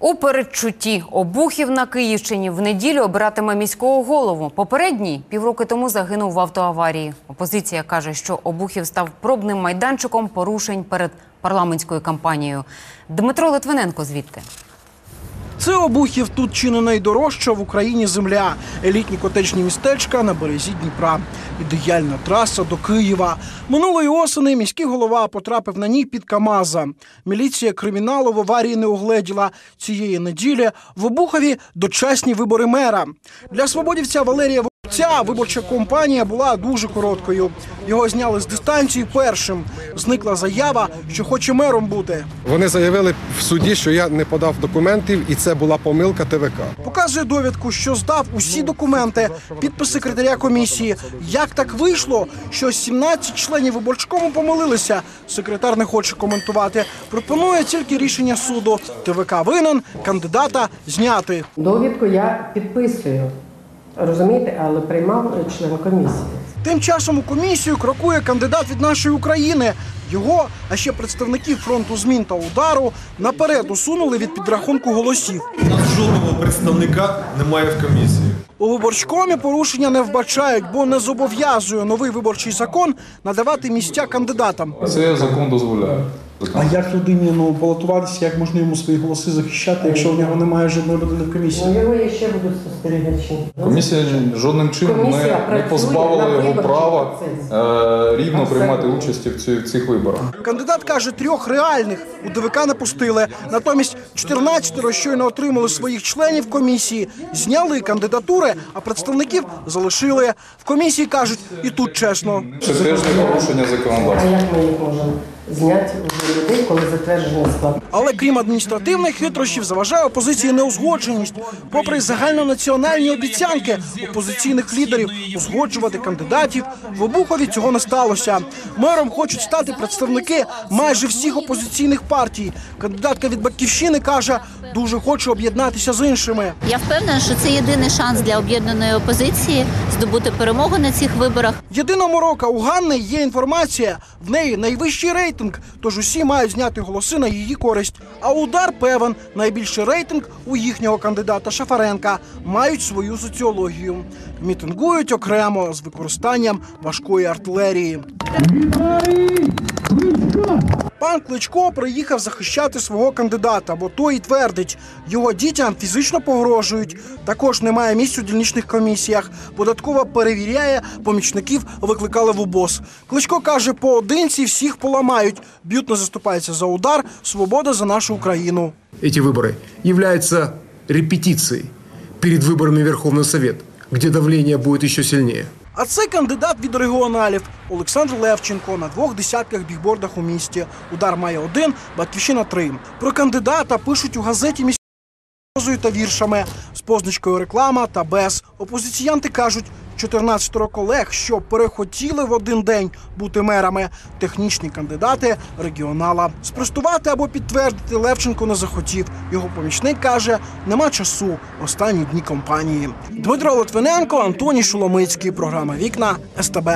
У передчутті обухів на Київщині в неділю обиратиме міського голову. Попередній півроки тому загинув в автоаварії. Опозиція каже, що обухів став пробним майданчиком порушень перед парламентською кампанією. Дмитро Литвиненко звідти. Це обухів тут чи не найдорожча в Україні земля. Елітні котечні містечка на березі Дніпра. Ідеальна траса до Києва. Минулої осени міський голова потрапив на ній під Камаза. Міліція криміналу в аварії не угледіла. Цієї неділі в Обухові дочасні вибори мера. Для свободівця Валерія Ця виборча кампанія була дуже короткою. Його зняли з дистанції першим. Зникла заява, що хоче мером бути. Вони заявили в суді, що я не подав документів, і це була помилка ТВК. Показує довідку, що здав усі документи, підпис секретаря комісії. Як так вийшло, що 17 членів виборчкому помилилися? Секретар не хоче коментувати. Пропонує тільки рішення суду. ТВК винен, кандидата зняти. Довідку я підписую. Розумієте, але приймав член комісії. Тим часом у комісію крокує кандидат від нашої України. Його, а ще представників фронту змін та удару наперед усунули від підрахунку голосів. У нас жодного представника немає в комісії. У виборчкомі порушення не вбачають, бо не зобов'язує новий виборчий закон надавати місця кандидатам. Це закон дозволяє. А як людині ну балотуватися, як можна йому свої голоси захищати, якщо у нього немає жодної людини в комісії? нього є ще будуть спостерігачі. Комісія жодним чином Комісія не, не працює позбавила на його права е, рівно приймати участь в, ці- в цих виборах. Кандидат каже, трьох реальних у ДВК не пустили. Натомість 14 щойно отримали своїх членів комісії, зняли кандидатури, а представників залишили. В комісії кажуть, і тут чесно. Це теж не порушення А як ми їх можемо зняти вже людей, коли затверджений склад? Але крім адміністративних хитрощів, заважає опозиції неузгодженість. Попри загальнонаціональні обіцянки опозиційних лідерів узгоджувати кандидатів, в Обухові цього не сталося. Мером хочуть стати представники майже всіх опозиційних партій. Кандидатка від батьківщини каже, дуже хоче об'єднатися з іншими. Я впевнена, що це єдиний шанс для об'єднаної опозиції здобути перемогу на цих виборах. Єдина морока у Ганни є інформація. В неї найвищий рейтинг, тож усі мають зняти голоси на її користь. А удар певен найбільший рейтинг у їхнього кандидата Шафаренка мають свою соціологію. Мітингують окремо з використанням важкої артилерії. Пан Кличко приїхав захищати свого кандидата, бо той і твердить, його дітям фізично погрожують. Також немає місць у дільничних комісіях. Податкова перевіряє, помічників викликали в УБОС. Кличко каже, поодинці всіх поламають. Б'ютно заступається за удар. Свобода за нашу Україну. Эти выборы являются репетицией перед выборами в Верховный Совет, где давление будет еще сильнее. А це кандидат від регіоналів Олександр Левченко на двох десятках бігбордах у місті. Удар має один, батьківщина три. Про кандидата пишуть у газеті міської та віршами з позначкою реклама та без. Опозиціянти кажуть. 14 колег, що перехотіли в один день бути мерами, технічні кандидати регіонала. Спростувати або підтвердити Левченко не захотів. Його помічник каже, нема часу. Останні дні кампанії. Дмитро Литвиненко, Антоній Шоломицький. Програма Вікна СТБ.